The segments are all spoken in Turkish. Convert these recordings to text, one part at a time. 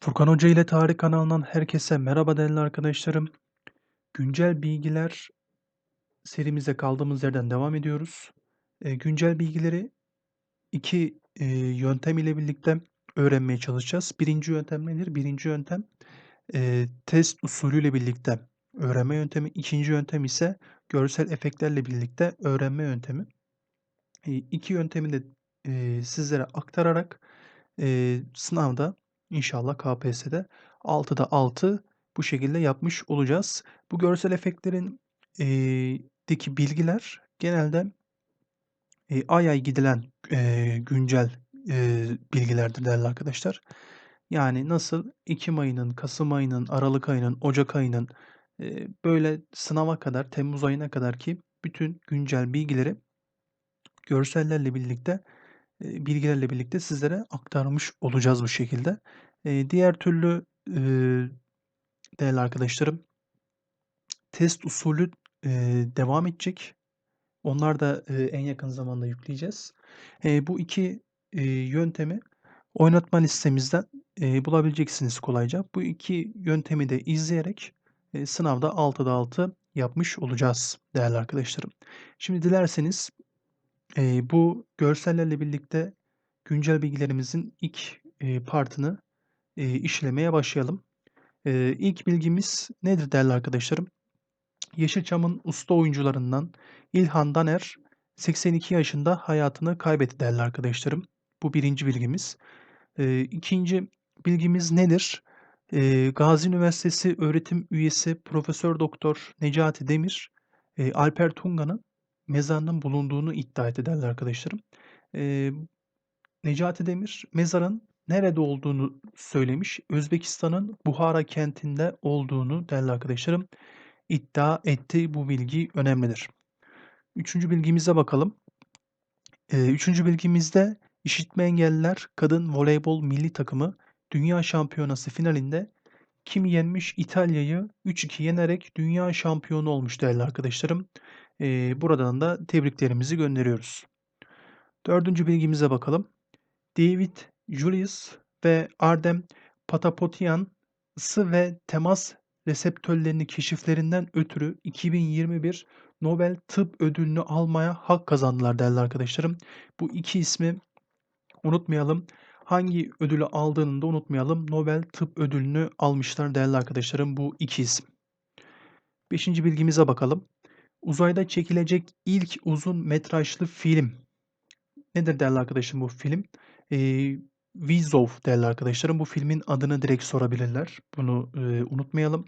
Furkan Hoca ile Tarih kanalından herkese merhaba değerli arkadaşlarım. Güncel bilgiler serimize kaldığımız yerden devam ediyoruz. Eee, güncel bilgileri iki eee, yöntem ile birlikte öğrenmeye çalışacağız. Birinci yöntem nedir? Birinci yöntem eee, test usulüyle birlikte öğrenme yöntemi. İkinci yöntem ise görsel efektlerle birlikte öğrenme yöntemi. İii, iki yöntemi de eee, sizlere aktararak eee, sınavda inşallah KPSS'de 6'da 6 bu şekilde yapmış olacağız. Bu görsel efektlerin eee, deki bilgiler genelde eee, ay ay gidilen eee, güncel eee, bilgilerdir değerli arkadaşlar. Yani nasıl Ekim ayının, Kasım ayının, Aralık ayının, Ocak ayının eee, böyle sınava kadar, Temmuz ayına kadar ki bütün güncel bilgileri görsellerle birlikte bilgilerle birlikte sizlere aktarmış olacağız bu şekilde. Diğer türlü değerli arkadaşlarım test usulü devam edecek. Onlar da en yakın zamanda yükleyeceğiz. Bu iki yöntemi oynatma listemizden bulabileceksiniz kolayca. Bu iki yöntemi de izleyerek sınavda 6'da 6 yapmış olacağız değerli arkadaşlarım. Şimdi dilerseniz eee, bu görsellerle birlikte güncel bilgilerimizin ilk eee, partını eee, işlemeye başlayalım. Eee, ilk bilgimiz nedir değerli arkadaşlarım? Yeşilçam'ın usta oyuncularından İlhan Daner 82 yaşında hayatını kaybetti değerli arkadaşlarım. Bu birinci bilgimiz. Eee, ikinci bilgimiz nedir? Eee, Gazi Üniversitesi öğretim üyesi Profesör Doktor Necati Demir, eee, Alper Tungan'ın mezarının bulunduğunu iddia değerli arkadaşlarım. Eee, Necati Demir mezarın nerede olduğunu söylemiş. Özbekistan'ın Buhara kentinde olduğunu değerli arkadaşlarım iddia etti. Bu bilgi önemlidir. Üçüncü bilgimize bakalım. Üçüncü bilgimizde işitme engelliler kadın voleybol milli takımı dünya şampiyonası finalinde kim yenmiş? İtalya'yı 3-2 yenerek dünya şampiyonu olmuş değerli arkadaşlarım. Eee, buradan da tebriklerimizi gönderiyoruz. Dördüncü bilgimize bakalım. David Julius ve Ardem Patapotyan ısı ve temas reseptörlerini keşiflerinden ötürü 2021 Nobel Tıp Ödülünü almaya hak kazandılar değerli arkadaşlarım. Bu iki ismi unutmayalım. Hangi ödülü aldığını da unutmayalım. Nobel Tıp Ödülünü almışlar değerli arkadaşlarım bu iki isim. Beşinci bilgimize bakalım. Uzayda çekilecek ilk uzun metrajlı film. Nedir değerli arkadaşım bu film? Eee Vizov değerli arkadaşlarım. Bu filmin adını direkt sorabilirler. Bunu eee, unutmayalım.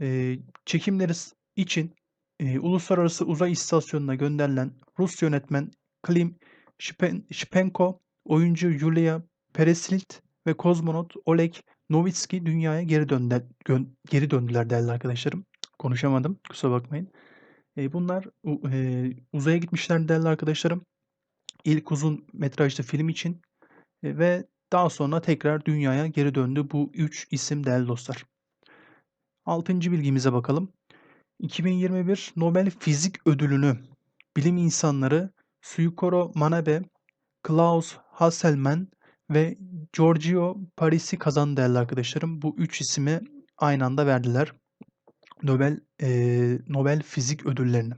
Eee, çekimleri için eee, Uluslararası Uzay İstasyonu'na gönderilen Rus yönetmen Klim Shipen- Shipenko, oyuncu Yulia Peresild ve kozmonot Oleg Novitski dünyaya geri gön- geri döndüler değerli arkadaşlarım. Konuşamadım, kusura bakmayın. Eee, bunlar eee, uzaya gitmişler değerli arkadaşlarım. İlk uzun metrajlı film için e, ve daha sonra tekrar dünyaya geri döndü bu 3 isim değerli dostlar. Altıncı bilgimize bakalım. 2021 Nobel Fizik Ödülünü bilim insanları Suyukoro Manabe, Klaus Hasselmann ve Giorgio Parisi kazandı değerli arkadaşlarım. Bu üç ismi aynı anda verdiler. Nobel eee, Nobel Fizik Ödülleri'ni.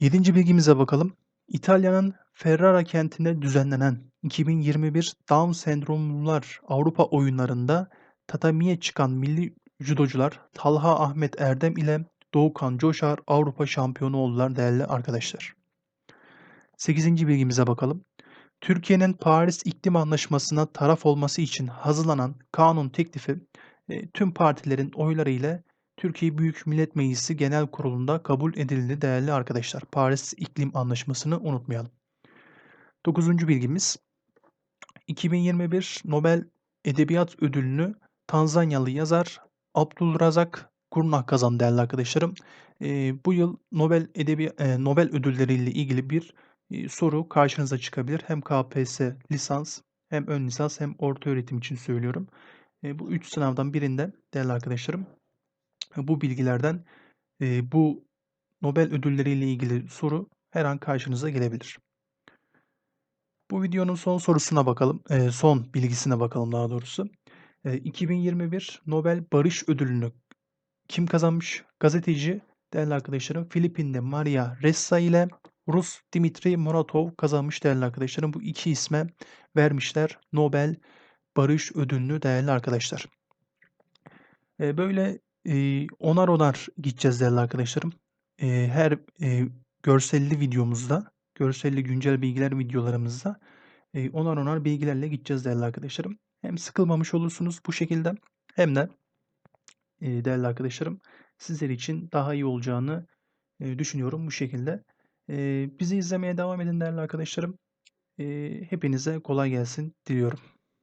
Yedinci bilgimize bakalım. İtalya'nın Ferrara kentinde düzenlenen 2021 Down sendromlular Avrupa oyunlarında tatamiye çıkan milli judocular Talha Ahmet Erdem ile Doğukan Coşar Avrupa şampiyonu oldular değerli arkadaşlar. 8. bilgimize bakalım. Türkiye'nin Paris İklim Anlaşması'na taraf olması için hazırlanan kanun teklifi e, tüm partilerin oyları ile Türkiye Büyük Millet Meclisi Genel Kurulu'nda kabul edildi değerli arkadaşlar. Paris İklim Anlaşması'nı unutmayalım. 9. bilgimiz 2021 Nobel Edebiyat Ödülünü Tanzanyalı yazar Abdulrazak Gurnah kazandı değerli arkadaşlarım. E, bu yıl Nobel Edebi e, Nobel ödülleriyle ilgili bir e, soru karşınıza çıkabilir. Hem KPSS lisans hem ön lisans hem orta öğretim için söylüyorum. E, bu üç sınavdan birinde değerli arkadaşlarım bu bilgilerden e, bu Nobel ödülleriyle ilgili soru her an karşınıza gelebilir. Bu videonun son sorusuna bakalım. Son bilgisine bakalım daha doğrusu. Eee, 2021 Nobel Barış Ödülünü kim kazanmış? Gazeteci değerli arkadaşlarım Filipinli Maria Ressa ile Rus Dmitri Muratov kazanmış değerli arkadaşlarım. Bu iki isme vermişler Nobel Barış Ödülünü değerli arkadaşlar. Eee, böyle, eee, onar onar gideceğiz değerli arkadaşlarım. Eee, her, eee, görselli videomuzda, görselli güncel bilgiler videolarımızda, eee, onar onar bilgilerle gideceğiz değerli arkadaşlarım. Hem sıkılmamış olursunuz bu şekilde hem de, eee, değerli arkadaşlarım sizler için daha iyi olacağını, eee, düşünüyorum bu şekilde. Eee, bizi izlemeye devam edin değerli arkadaşlarım. Eee, hepinize kolay gelsin diliyorum.